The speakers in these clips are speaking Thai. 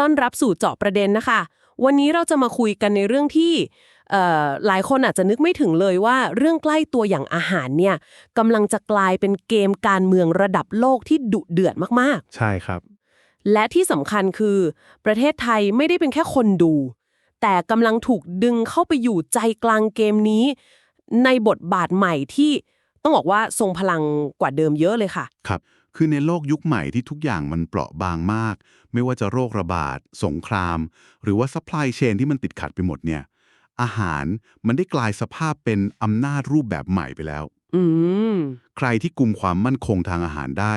ต้อนรับสู่เจาะประเด็นนะคะ วันนี้เราจะมาคุยกันในเรื่องที่เอ่อหลายคนอาจจะนึกไม่ถึงเลยว่าเรื่องใกล้ตัวอย่างอาหารเนี่ยกำลังจะกลายเป็นเกมการเมืองระดับโลกที่ดุเดือดมากใช่ครับๆและที่สำคัญคือ ประเทศไทยไม่ได้เป็นแค่คนดู แต่กำลังถูกดึงเข้าไปอยู่ใจกลางเกมนี้ ในบทบาทใหม่ที่ต้องบอกว่าทรงพลังกว่าเดิมเยอะเลยค่ะ ครับ คือในโลกยุคใหม่ที่ทุกอย่างมันเปราะบางมาก ไม่ว่าจะโรคระบาด สงคราม หรือว่าซัพพลายเชนที่มันติดขัดไปหมดเนี่ย อาหารมันได้กลายสภาพเป็นอำนาจรูปแบบใหม่ไปแล้วอืมใครที่กุมความมั่นคงทางอาหารได้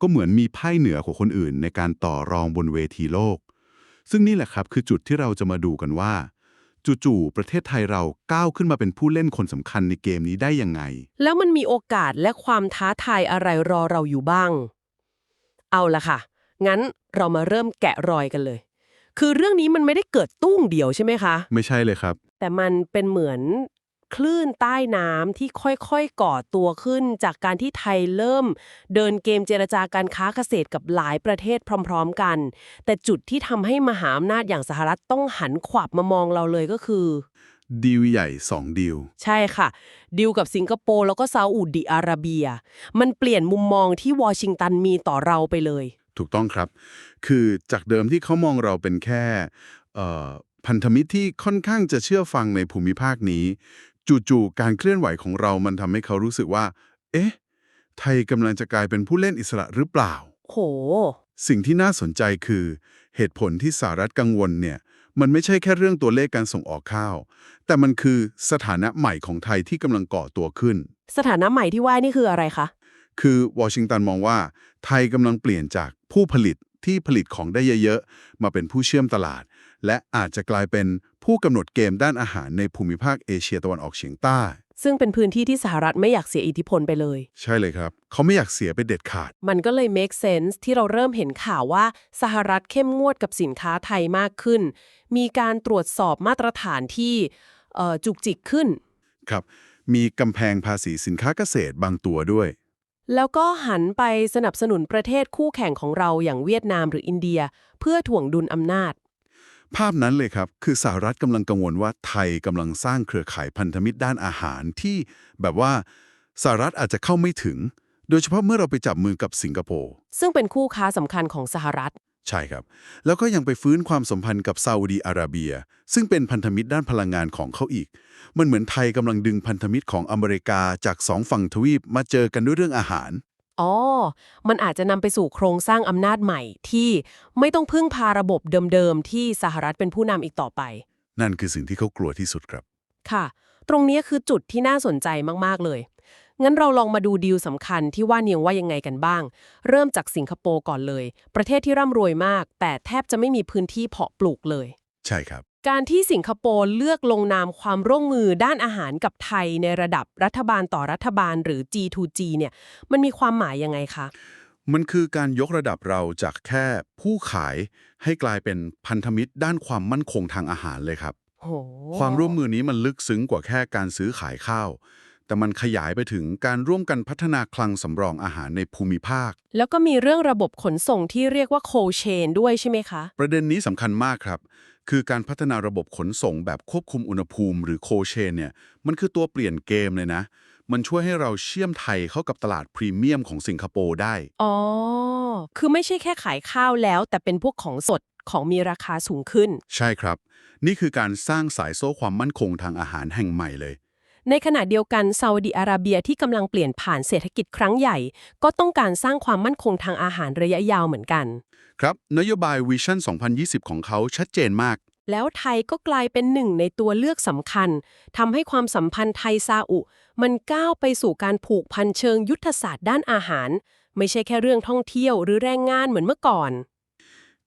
ก็เหมือนมีไพ่เหนือกว่าคนอื่นในการต่อรองบนเวทีโลก ซึ่งนี่แหละครับคือจุดที่เราจะมาดูกันว่า จู่ๆ ประเทศไทยเราก้าวขึ้นมาเป็นผู้เล่นคนสำคัญในเกมนี้ได้ยังไง แล้วมันมีโอกาสและความท้าทายอะไรรอเราอยู่บ้าง เอาละค่ะ งั้นเรามาเริ่มแกะรอยกันเลย คือเรื่องนี้มันไม่ได้เกิดตุ้งเดียวใช่ไหมคะ ไม่ใช่เลยครับ แต่มันเป็นเหมือน คลื่นใต้น้ำที่ค่อยๆก่อตัวขึ้น จากการที่ไทยเริ่ม เดินเกมเจรจาการค้าเกษตรกับหลายประเทศพร้อม ๆ กัน แต่จุดที่ทำให้มหาอำนาจอย่างสหรัฐต้องหันขวับมามองเราเลยก็คือ ดีลใหญ่ 2 ดีล ใช่ค่ะ ดีลกับสิงคโปร์แล้วก็ซาอุดิอาระเบีย มันเปลี่ยนมุมมองที่วอชิงตันมีต่อเราไปเลย ถูกต้องครับ คือจากเดิมที่เขามองเราเป็นแค่เอ่อพันธมิตรที่ค่อนข้างจะเชื่อฟังในภูมิภาคนี้ จู่ๆการเคลื่อนไหวของเรามันทำให้เขารู้สึกว่า เอ๊ะ ไทยกำลังจะกลายเป็นผู้เล่นอิสระหรือเปล่า โห สิ่งที่น่าสนใจคือ เหตุผลที่สหรัฐกังวลเนี่ย มันไม่ใช่แค่เรื่องตัวเลขการส่งออกข้าว แต่มันคือสถานะใหม่ของไทยที่กำลังก่อตัวขึ้น สถานะใหม่ที่ว่านี่คืออะไรคะ คือวอชิงตันมองว่า ไทยกำลังเปลี่ยนจากผู้ผลิตที่ผลิตของได้เยอะๆ มาเป็นผู้เชื่อมตลาด และอาจจะกลายเป็นผู้กำหนดเกมด้านอาหารในภูมิภาคเอเชียตะวันออกเฉียงใต้ ซึ่งเป็นพื้นที่ที่สหรัฐไม่อยากเสียอิทธิพลไปเลย ใช่เลยครับ เขาไม่อยากเสียไปเด็ดขาด มันก็เลย make sense ที่เราเริ่มเห็นข่าวว่าสหรัฐเข้มงวดกับสินค้าไทยมากขึ้น มีการตรวจสอบมาตรฐานที่เอ่อจุกจิกขึ้น ครับ มีกำแพงภาษีสินค้าเกษตรบางตัวด้วยแล้วก็หันไปสนับสนุนประเทศคู่แข่งของเราอย่างเวียดนามหรืออินเดีย เพื่อถ่วงดุลอำนาจ ภาพนั้นเลยครับคือสหรัฐกำลังกังวลว่าไทยกำลังสร้างเครือข่ายพันธมิตรด้านอาหารที่แบบว่าสหรัฐอาจจะเข้าไม่ถึง โดยเฉพาะเมื่อเราไปจับมือกับสิงคโปร์ซึ่งเป็นคู่ค้าสำคัญของสหรัฐ ใช่ครับ แล้วก็ยังไปฟื้นความสัมพันธ์กับซาอุดีอาระเบีย ซึ่งเป็นพันธมิตรด้านพลังงานของเขาอีก มันเหมือนไทยกำลังดึงพันธมิตรของอเมริกาจากสองฝั่งทวีปมาเจอกันด้วยเรื่องอาหาร อ๋อ มันอาจจะนำไปสู่โครงสร้างอำนาจใหม่ที่ไม่ต้องพึ่งพาระบบเดิมๆ ที่สหรัฐเป็นผู้นำอีกต่อไป นั่นคือสิ่งที่เขากลัวที่สุดครับ ค่ะ ตรงนี้คือจุดที่น่าสนใจมากๆเลย งั้นเราลองมาดูดีลสำคัญที่ว่าเนียงว่ายังไงกันบ้าง เริ่มจากสิงคโปร์ก่อนเลย ประเทศที่ร่ำรวยมาก แต่แทบจะไม่มีพื้นที่เพาะปลูกเลย ใช่ครับ การที่สิงคโปร์เลือกลงนามความร่วมมือด้านอาหารกับไทยในระดับรัฐบาลต่อรัฐบาลหรือ G2G เนี่ยมันมีความหมายยังไงคะ มันคือการยกระดับเราจากแค่ผู้ขายให้กลายเป็นพันธมิตรด้านความมั่นคงทางอาหารเลยครับโหความร่วมมือนี้มันลึกซึ้งกว่าแค่การซื้อขายข้าว แต่มันขยายไปถึงการร่วมกันพัฒนาคลังสำรองอาหารในภูมิภาค แล้วก็มีเรื่องระบบขนส่งที่เรียกว่าโคเชนด้วยใช่ไหมคะ ประเด็นนี้สำคัญมากครับ คือการพัฒนาระบบขนส่งแบบควบคุมอุณหภูมิหรือโคเชนเนี่ย มันคือตัวเปลี่ยนเกมเลยนะ มันช่วยให้เราเชื่อมไทยเข้ากับตลาดพรีเมียมของสิงคโปร์ได้ อ๋อ คือไม่ใช่แค่ขายข้าวแล้ว แต่เป็นพวกของสดของมีราคาสูงขึ้น ใช่ครับ นี่คือการสร้างสายโซ่ความมั่นคงทางอาหารแห่งใหม่เลย ในขณะเดียวกันซาอุดิอาระเบียที่กำลังเปลี่ยนผ่านเศรษฐกิจครั้งใหญ่ ก็ต้องการสร้างความมั่นคงทางอาหารระยะยาวเหมือนกัน ครับ นโยบายวิชั่น 2020 ของเขาชัดเจนมาก แล้วไทยก็กลายเป็นหนึ่งในตัวเลือกสำคัญทำให้ความสัมพันธ์ไทยซาอุ มันก้าวไปสู่การผูกพันเชิงยุทธศาสตร์ด้านอาหาร ไม่ใช่แค่เรื่องท่องเที่ยวหรือแรงงานเหมือนเมื่อก่อน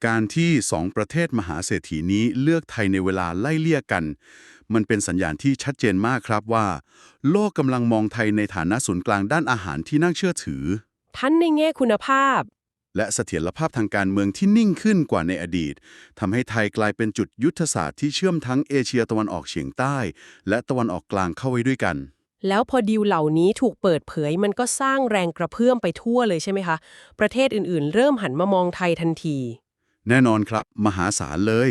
การที่สองประเทศมหาเศรษฐีนี้เลือกไทยในเวลาไล่เลี่ยกัน มันเป็นสัญญาณที่ชัดเจนมากครับว่า โลกกำลังมองไทยในฐานะศูนย์กลางด้านอาหารที่น่าเชื่อถือ ทั้งในแง่คุณภาพ และเสถียรภาพทางการเมืองที่นิ่งขึ้นกว่าในอดีตทำให้ไทยกลายเป็นจุดยุทธศาสตร์ที่เชื่อมทั้งเอเชียตะวันออกเฉียงใต้ และตะวันออกกลางเข้าไว้ด้วยกันแล้วพอดีลเหล่านี้ถูกเปิดเผยมันก็สร้างแรงกระเพื่อมไปทั่วเลยใช่ไหมคะ ประเทศอื่นๆ เริ่มหันมามองไทยทันที แน่นอนครับ มหาศาลเลย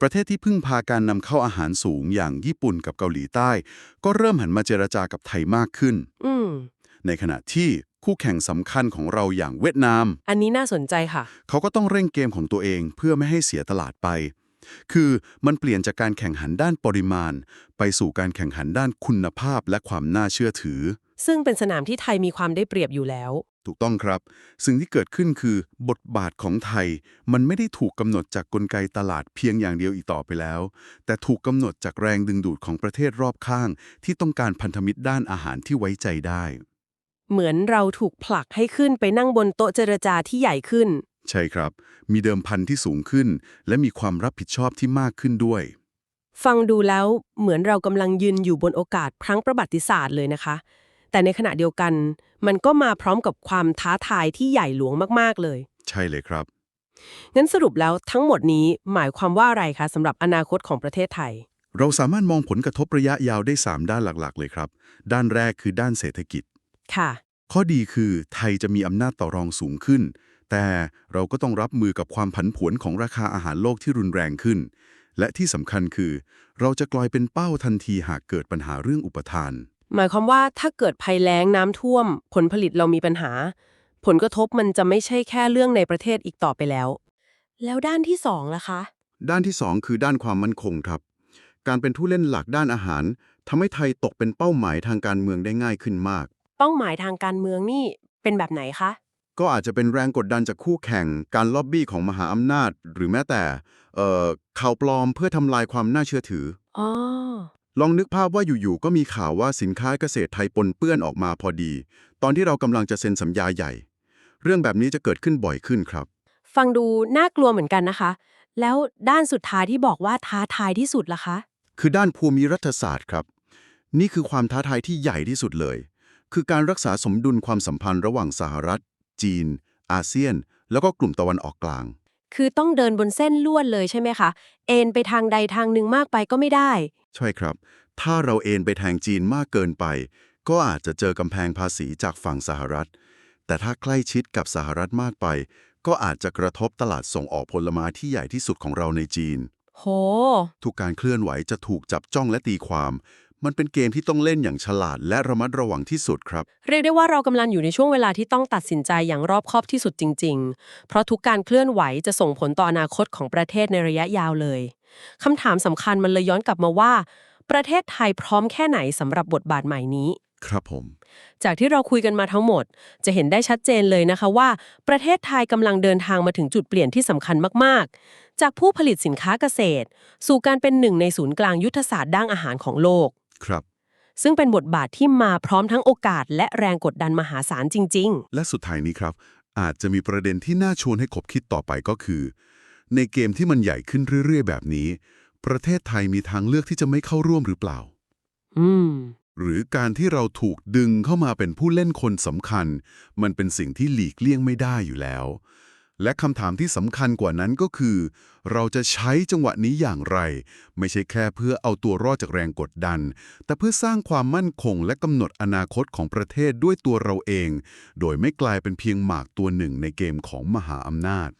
ประเทศที่พึ่งพาการนำเข้าอาหารสูงอย่างญี่ปุ่นกับเกาหลีใต้ ก็เริ่มหันมาเจรจากับไทยมากขึ้นอืมในขณะที่คู่แข่งสำคัญของเราอย่างเวียดนาม อันนี้น่าสนใจค่ะ เขาก็ต้องเร่งเกมของตัวเองเพื่อไม่ให้เสียตลาดไป คือมันเปลี่ยนจากการแข่งขันด้านปริมาณ ไปสู่การแข่งขันด้านคุณภาพและความน่าเชื่อถือ ซึ่งเป็นสนามที่ไทยมีความได้เปรียบอยู่แล้ว ถูกต้องครับ สิ่งที่เกิดขึ้นคือบทบาทของไทย มันไม่ได้ถูกกำหนดจากกลไกตลาดเพียงอย่างเดียวอีกต่อไปแล้ว แต่ถูกกำหนดจากแรงดึงดูดของประเทศรอบข้าง ที่ต้องการพันธมิตรด้านอาหารที่ไว้ใจได้ เหมือนเราถูกผลักให้ขึ้นไปนั่งบนโต๊ะเจรจาที่ใหญ่ขึ้น ใช่ครับ มีเดิมพันที่สูงขึ้น และมีความรับผิดชอบที่มากขึ้นด้วย ฟังดูแล้วเหมือนเรากำลังยืนอยู่บนโอกาสครั้งประวัติศาสตร์เลยนะคะ แต่ในขณะเดียวกัน มันก็มาพร้อมกับความท้าทายที่ใหญ่หลวงมากๆเลย ใช่เลยครับ งั้นสรุปแล้วทั้งหมดนี้หมายความว่าอะไรคะสำหรับอนาคตของประเทศไทย เราสามารถมองผลกระทบระยะยาวได้ 3 ด้านหลักๆ เลยครับ ด้านแรกคือด้านเศรษฐกิจ ค่ะ ข้อดีคือไทยจะมีอำนาจต่อรองสูงขึ้น แต่เราก็ต้องรับมือกับความผันผวนของราคาอาหารโลกที่รุนแรงขึ้น และที่สำคัญคือ เราจะกลายเป็นเป้าทันทีหากเกิดปัญหาเรื่องอุปทาน หมายความว่าถ้าเกิดภัยแล้งน้ำท่วม ผลผลิตเรามีปัญหา ผลกระทบมันจะไม่ใช่แค่เรื่องในประเทศอีกต่อไปแล้ว แล้วด้านที่สองล่ะคะ ด้านที่2คือด้านความมั่นคงครับ การเป็นผู้เล่นหลักด้านอาหารทำให้ไทยตกเป็นเป้าหมายทางการเมืองได้ง่ายขึ้นมาก เป้าหมายทางการเมืองนี่เป็นแบบไหนคะ ก็อาจจะเป็นแรงกดดันจากคู่แข่ง การล็อบบี้ของมหาอำนาจ หรือแม้แต่เอ่อข่าวปลอมเพื่อทำลายความน่าเชื่อถือ อ๋อ ลองนึกภาพว่าอยู่ๆก็มีข่าวว่าสินค้าเกษตรไทยปนเปื้อนออกมาพอดี ตอนที่เรากำลังจะเซ็นสัญญาใหญ่ เรื่องแบบนี้จะเกิดขึ้นบ่อยขึ้นครับ ฟังดูน่ากลัวเหมือนกันนะคะ แล้วด้านสุดท้ายที่บอกว่าท้าทายที่สุดล่ะคะ คือด้านภูมิรัฐศาสตร์ครับ นี่คือความท้าทายที่ใหญ่ที่สุดเลย คือการรักษาสมดุลความสัมพันธ์ระหว่างสหรัฐ จีน อาเซียน แล้วก็กลุ่มตะวันออกกลาง คือต้องเดินบนเส้นลวดเลยใช่ไหมคะ เอ็นไปทางใดทางหนึ่งมากไปก็ไม่ได้ ใช่ครับ ถ้าเราเอนไปทางจีนมากเกินไป ก็อาจจะเจอกำแพงภาษีจากฝั่งสหรัฐ แต่ถ้าใกล้ชิดกับสหรัฐมากไป ก็อาจจะกระทบตลาดส่งออกผลไม้ที่ใหญ่ที่สุดของเราในจีน โห ทุกการเคลื่อนไหวจะถูกจับจ้องและตีความ มันเป็นเกมที่ต้องเล่นอย่างฉลาดและระมัดระวังที่สุดครับ เรียกได้ว่าเรากำลังอยู่ในช่วงเวลาที่ต้องตัดสินใจอย่างรอบคอบที่สุดจริง ๆ เพราะทุกการเคลื่อนไหวจะส่งผลต่ออนาคตของประเทศในระยะยาวเลยคำถามสำคัญมันเลยย้อนกลับมาว่า ประเทศไทยพร้อมแค่ไหนสำหรับบทบาทใหม่นี้ ครับผม จากที่เราคุยกันมาทั้งหมด จะเห็นได้ชัดเจนเลยนะคะว่า ประเทศไทยกำลังเดินทางมาถึงจุดเปลี่ยนที่สำคัญมากๆ จากผู้ผลิตสินค้าเกษตร สู่การเป็นหนึ่งในศูนย์กลางยุทธศาสตร์ด้านอาหารของโลก ครับ ซึ่งเป็นบทบาทที่มาพร้อมทั้งโอกาส และแรงกดดันมหาศาลจริง และสุดท้ายนี้ครับ อาจจะมีประเด็นที่น่าชวนให้คบคิดต่อไปก็คือ ในเกมที่มันใหญ่ขึ้นเรื่อย ๆ แบบนี้ ประเทศไทยมีทางเลือกที่จะไม่เข้าร่วมหรือเปล่า ๆ อืม หรือการที่เราถูกดึงเข้ามาเป็นผู้เล่นคนสำคัญ มันเป็นสิ่งที่หลีกเลี่ยงไม่ได้อยู่แล้ว และคำถามที่สำคัญกว่านั้นก็คือ เราจะใช้จังหวะนี้อย่างไร ไม่ใช่แค่เพื่อเอาตัวรอดจากแรงกดดัน แต่เพื่อสร้างความมั่นคงและกำหนดอนาคตของประเทศด้วยตัวเราเอง โดยไม่กลายเป็นเพียงหมากตัวหนึ่งในเกมของมหาอำนาจ